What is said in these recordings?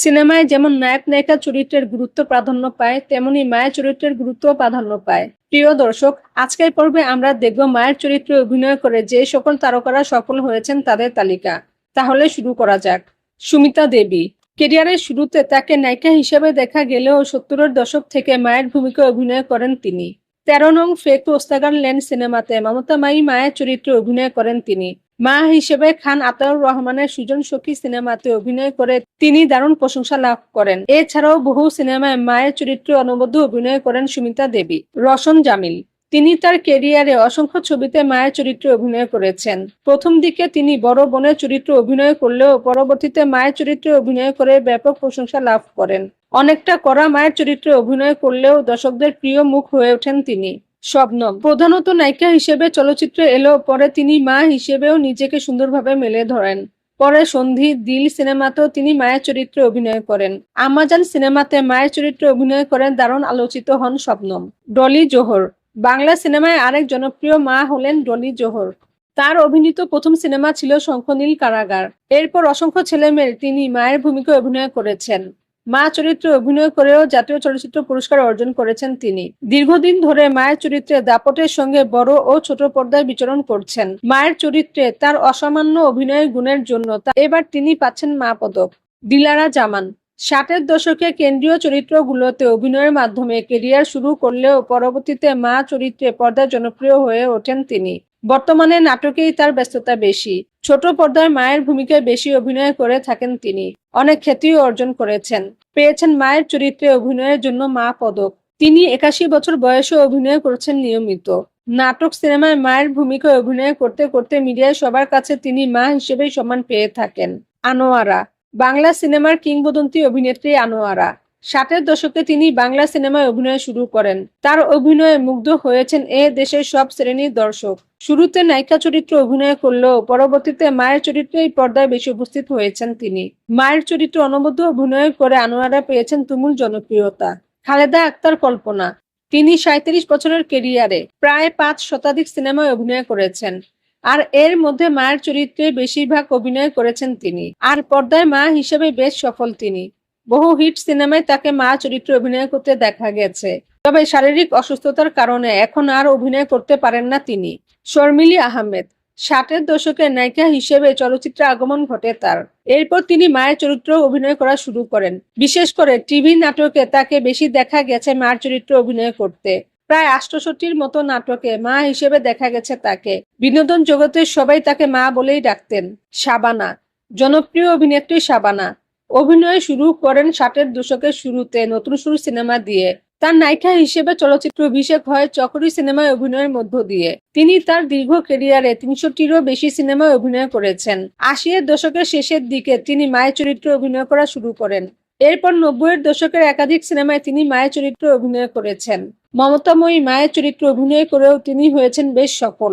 সিনেমায় যেমন নায়ক নায়িকা চরিত্রের গুরুত্ব প্রাধান্য পায়, তেমনি মায়ের চরিত্রের গুরুত্ব প্রাধান্য পায়। প্রিয় দর্শক, আজকের পর্বে আমরা দেখব মায়ের চরিত্রে অভিনয় করে যে সকল তারকারা সফল হয়েছেন তাদের তালিকা। তাহলে শুরু করা যাক। সুমিতা দেবী, কেরিয়ারের শুরুতে তাকে নায়িকা হিসেবে দেখা গেলেও সত্তরের দশক থেকে মায়ের ভূমিকায় অভিনয় করেন তিনি। তেরো নং ফেক ওস্তাগান ল্যান্ড সিনেমাতে মমতা মাই মায়ের চরিত্রে অভিনয় করেন তিনি। মা হিসেবে খান আতাউর রহমানের সুজন সখী সিনেমাতে অভিনয় করে তিনি দারুণ প্রশংসা লাভ করেন। এছাড়াও বহু সিনেমায় মায়ের চরিত্রে অনবদ্য অভিনয় করেন সুমিতা দেবী রসন জামিল। তিনি তার কেরিয়ারে অসংখ্য ছবিতে মায়ের চরিত্রে অভিনয় করেছেন। প্রথম দিকে তিনি বড় বোনের চরিত্রে অভিনয় করলেও পরবর্তীতে মায়ের চরিত্রে অভিনয় করে ব্যাপক প্রশংসা লাভ করেন। অনেকটা করা মায়ের চরিত্রে অভিনয় করলেও দর্শকদের প্রিয় মুখ হয়ে ওঠেন তিনি। শবনম। প্রধানত নায়িকা হিসেবে চলচ্চিত্রে এলেও পরে তিনি মা হিসেবেও নিজেকে সুন্দরভাবে মেলে ধরেন। পরে সন্ধি, দিল সিনেমাতেও তিনি মায়ের চরিত্রে অভিনয় করেন। আমাজান সিনেমাতে মায়ের চরিত্রে অভিনয় করেন দারুণ আলোচিত হন শবনম। ডলি জোহর। বাংলা সিনেমায় আরেক জনপ্রিয় মা হলেন ডলি জোহর। তার অভিনীত প্রথম সিনেমা ছিল শঙ্খনীল কারাগার। এরপর অসংখ্য ছেলেমেয়ের তিনি মায়ের ভূমিকায় অভিনয় করেছেন। মা চরিত্রে অভিনয় করেও জাতীয় চলচ্চিত্র পুরস্কার অর্জন করেছেন তিনি। দীর্ঘদিন ধরে মায়ের চরিত্রে দাপটের সঙ্গে বড় ও ছোট পর্দায় বিচরণ করছেন। মায়ের চরিত্রে তার অসামান্য অভিনয়ের গুণের জন্য এবার তিনি পাচ্ছেন মা পদক। দিলারা জামান, ষাটের দশকে কেন্দ্রীয় চরিত্রগুলোতে অভিনয়ের মাধ্যমে কেরিয়ার শুরু করলেও পরবর্তীতে মা চরিত্রে পর্দায় জনপ্রিয় হয়ে ওঠেন তিনি। বর্তমানে নাটকেই তার ব্যস্ততা বেশি। ছোট পর্দায় মায়ের ভূমিকায় বেশি অভিনয় করে থাকেন তিনি। অনেক খ্যাতিও অর্জন করেছেন। পেয়েছেন মায়ের চরিত্রে অভিনয়ের জন্য মা পদক। তিনি একাশি বছর বয়সে অভিনয় করছেন নিয়মিত। নাটক সিনেমায় মায়ের ভূমিকায় অভিনয় করতে করতে মিডিয়ায় সবার কাছে তিনি মা হিসেবেই সম্মান পেয়ে থাকেন। আনোয়ারা। বাংলা সিনেমার কিংবদন্তি অভিনেত্রী আনোয়ারা। ষাটের দশকে তিনি বাংলা সিনেমায় অভিনয় শুরু করেন। তার অভিনয়ে মুগ্ধ হয়েছেন এ দেশের সব শ্রেণির দর্শক। শুরুতে নায়িকা চরিত্র অভিনয় করলেও পরবর্তীতে মায়ের চরিত্রে এই পর্দায় বেশি উপস্থিত হয়েছেন তিনি। মায়ের চরিত্রে অনবদ্য অভিনয় করে আনোয়ারা পেয়েছেন তুমুল জনপ্রিয়তা। খালেদা আক্তার কল্পনা। তিনি সাঁত্রিশ বছরের কেরিয়ারে প্রায় পাঁচ শতাধিক সিনেমায় অভিনয় করেছেন। আর এর মধ্যে মায়ের চরিত্রে বেশিরভাগ অভিনয় করেছেন তিনি। আর পর্দায় মা হিসেবে বেশ সফল তিনি। বহু হিট সিনেমায় তাকে মা চরিত্রে অভিনয় করতে দেখা গেছে। তবে শারীরিক অসুস্থতার কারণে এখন আর অভিনয় করতে পারেন না তিনি। শর্মিলি আহমেদ, ষাটের দশকের নায়িকা হিসেবে চলচ্চিত্রে আগমন ঘটে তার। এরপর তিনি মায়ের চরিত্র অভিনয় করা শুরু করেন। বিশেষ করে টিভি নাটকে তাকে বেশি দেখা গেছে মায়ের চরিত্রে অভিনয় করতে। প্রায় আষ্টষট্টির মতো নাটকে মা হিসেবে দেখা গেছে তাকে। বিনোদন জগতের সবাই তাকে মা বলেই ডাকতেন। শাবানা, জনপ্রিয় অভিনেত্রী শাবানা অভিনয় শুরু করেন ষাটের দশকের শুরুতে নতুন শুরু সিনেমা দিয়ে। তার নায়িকা হিসেবে চলচ্চিত্র অভিষেক হয় চকরি সিনেমায় অভিনয়ের মধ্য দিয়ে। তিনি তার দীর্ঘ কেরিয়ারে তিনশোটিরও বেশি সিনেমায় অভিনয় করেছেন। আশির দশকের শেষের দিকে তিনি মায়ের চরিত্রে অভিনয় করা শুরু করেন। এরপর নব্বইয়ের দশকের একাধিক সিনেমায় তিনি মায়ের চরিত্রে অভিনয় করেছেন। মমতাময়ী মায়ের চরিত্রে অভিনয় করেও তিনি হয়েছেন বেশ সফল।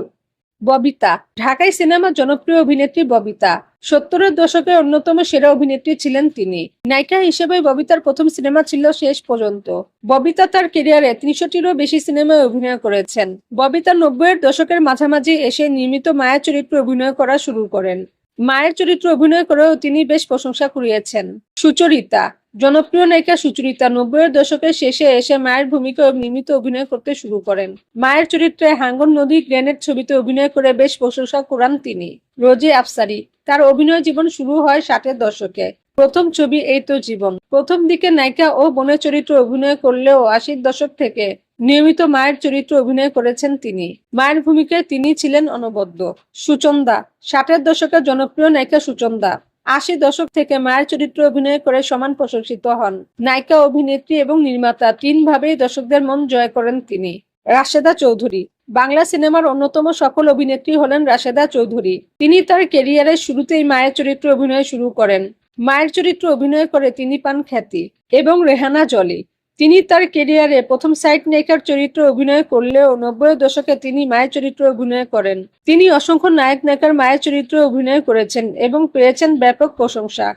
ববিতা। ঢাকাই সিনেমার জনপ্রিয় অভিনেত্রী ববিতা। সত্তরের দশকে অন্যতম সেরা অভিনেত্রী ছিলেন তিনি। নায়িকা হিসেবে ববিতার প্রথম সিনেমা ছিল শেষ পর্যন্ত। ববিতা তার কেরিয়ারে তিনশোটিরও বেশি সিনেমায় অভিনয় করেছেন। ববিতা নব্বইয়ের দশকের মাঝামাঝি এসে নির্মিত মায়া চরিত্রে অভিনয় করা শুরু করেন। মায়ের চরিত্রে অভিনয় করেও তিনি বেশ প্রশংসা কুড়িয়েছেন। সুচরিতা, জনপ্রিয় নায়িকা সুচরিতা নব্বইয়ের দশকের শেষে এসে মায়ের ভূমিকা নিয়মিত অভিনয় করতে শুরু করেন। মায়ের চরিত্রে হাঙ্গন নদী গ্রেনেড ছবিতে অভিনয় করে বেশ প্রশংসা কুড়ান তিনি। রোজি আফসারি, তার অভিনয় জীবন শুরু হয় ষাটের দশকে। প্রথম ছবি এই তো জীবন। প্রথম দিকে নায়িকা ও বোনের চরিত্রে অভিনয় করলেও আশির দশক থেকে নিয়মিত মায়ের চরিত্রে অভিনয় করেছেন তিনি। মায়ের ভূমিকায় তিনি ছিলেন অনবদ্য। সুচন্দা, ষাটের দশকের জনপ্রিয় নায়িকা সুচন্দা। আশি দশক থেকে মায়ের চরিত্রে অভিনয় করে সমান প্রশংসিত হন। নায়িকা, অভিনেত্রী এবং নির্মাতা তিনভাবেই দর্শকদের মন জয় করেন তিনি। রাশেদা চৌধুরী। বাংলা সিনেমার অন্যতম সফল অভিনেত্রী হলেন রাশেদা চৌধুরী। তিনি তার কেরিয়ারের শুরুতেই মায়ের চরিত্রে অভিনয় শুরু করেন। মায়ের চরিত্রে অভিনয় করে তিনি পান খ্যাতি এবং রেহানা জলি। তিনি তার কেরিয়ারে প্রথম সাইট নায়িকার চরিত্রে অভিনয় করলেও নব্বই দশকে তিনি মায়ের চরিত্রে অভিনয় করেন। তিনি অসংখ্য নায়ক নায়িকার মায়ের চরিত্রে অভিনয় করেছেন এবং পেয়েছেন ব্যাপক প্রশংসা।